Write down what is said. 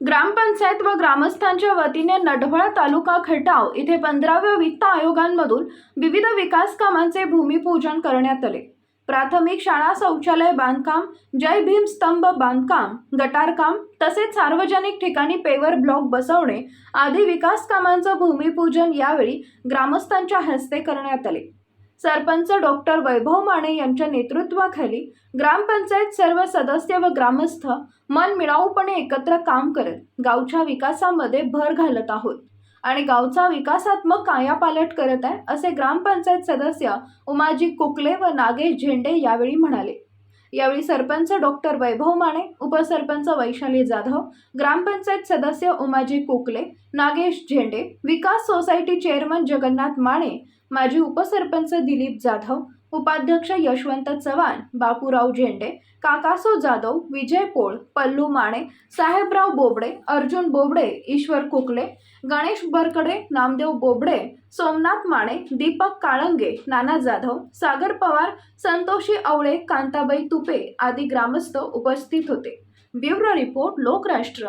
ग्रामपंचायत व ग्रामस्थांच्या वतीने नडवळ तालुका खटाव इथे पंधराव्या वित्त आयोगांमधून विविध विकास कामांचे भूमिपूजन करण्यात आले. प्राथमिक शाळा शौचालय बांधकाम जय भीम स्तंभ बांधकाम गटारकाम तसेच सार्वजनिक ठिकाणी पेवर ब्लॉक बसवणे आदी विकास कामांचं भूमिपूजन यावेळी ग्रामस्थांच्या हस्ते करण्यात आले. सरपंच डॉक्टर वैभव माने यांच्या नेतृत्वाखाली ग्रामपंचायत सर्व सदस्य व ग्रामस्थ मन मिळाऊपणे एकत्र काम करत गावच्या विकासामध्ये भर घालत आहोत. आणि गावचा विकासात्मक कायापालट करत आहे असे ग्रामपंचायत सदस्य उमाजी कुकले व नागेश झेंडे यावेळी म्हणाले. यावेळी सरपंच डॉक्टर वैभव माने उपसरपंच वैशाली जाधव ग्रामपंचायत सदस्य उमाजी कुकले नागेश झेंडे विकास सोसायटी चेअरमन जगन्नाथ माने माजी उपसरपंच दिलीप जाधव उपाध्यक्ष यशवंत चव्हाण बापूराव झेंडे काकासो जाधव विजय पोळ पल्लू माने साहेबराव बोबडे अर्जुन बोबडे ईश्वर कुकले गणेश बरकडे नामदेव बोबडे सोमनाथ माने दीपक काळंगे नाना जाधव सागर पवार संतोषी आवळे कांताबाई तुपे आदी ग्रामस्थ उपस्थित होते. Bureau report Lokrashtra.